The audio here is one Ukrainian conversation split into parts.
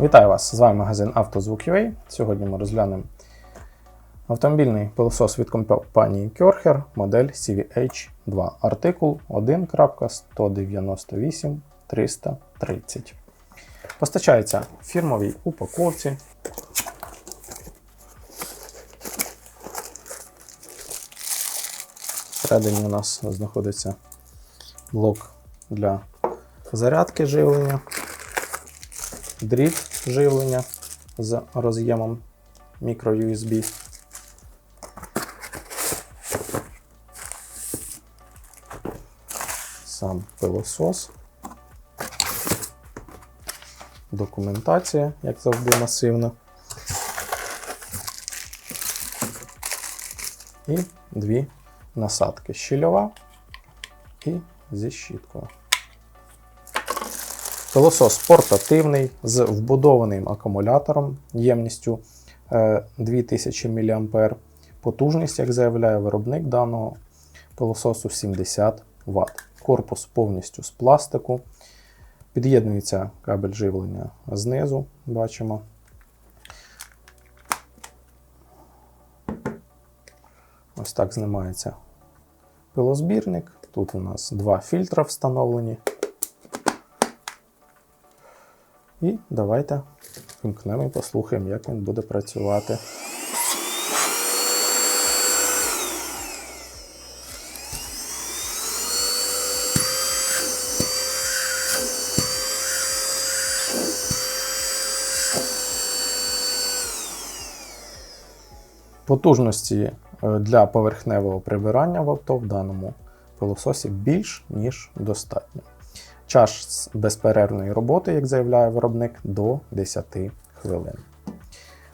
Вітаю вас! З вами магазин «Автозвук.UA». Сьогодні ми розглянемо автомобільний пилосос від компанії Körcher, модель CVH2, артикул 1.198-330. Постачається в фірмовій упаковці. Всередині у нас знаходиться блок для зарядки живлення дріт живлення з роз'ємом microUSB. Сам пилосос. Документація, як завжди, масивна. І дві насадки щільова і зі щіткою. Пилосос портативний з вбудованим акумулятором ємністю е, 2000 мА. Потужність, як заявляє виробник даного пилососу 70 Вт. Корпус повністю з пластику. Під'єднується кабель живлення знизу, бачимо. Ось так знімається пилозбірник. Тут у нас два фільтра встановлені. І давайте вимкнемо і послухаємо, як він буде працювати. Потужності е, для поверхневого прибирання в авто в даному пилососі більш ніж достатньо. Час безперервної роботи, як заявляє виробник, до 10 хвилин.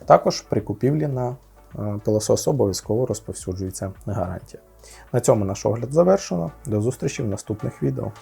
Також при купівлі на е, пилосос обов'язково розповсюджується гарантія. На цьому наш огляд завершено. До зустрічі в наступних відео.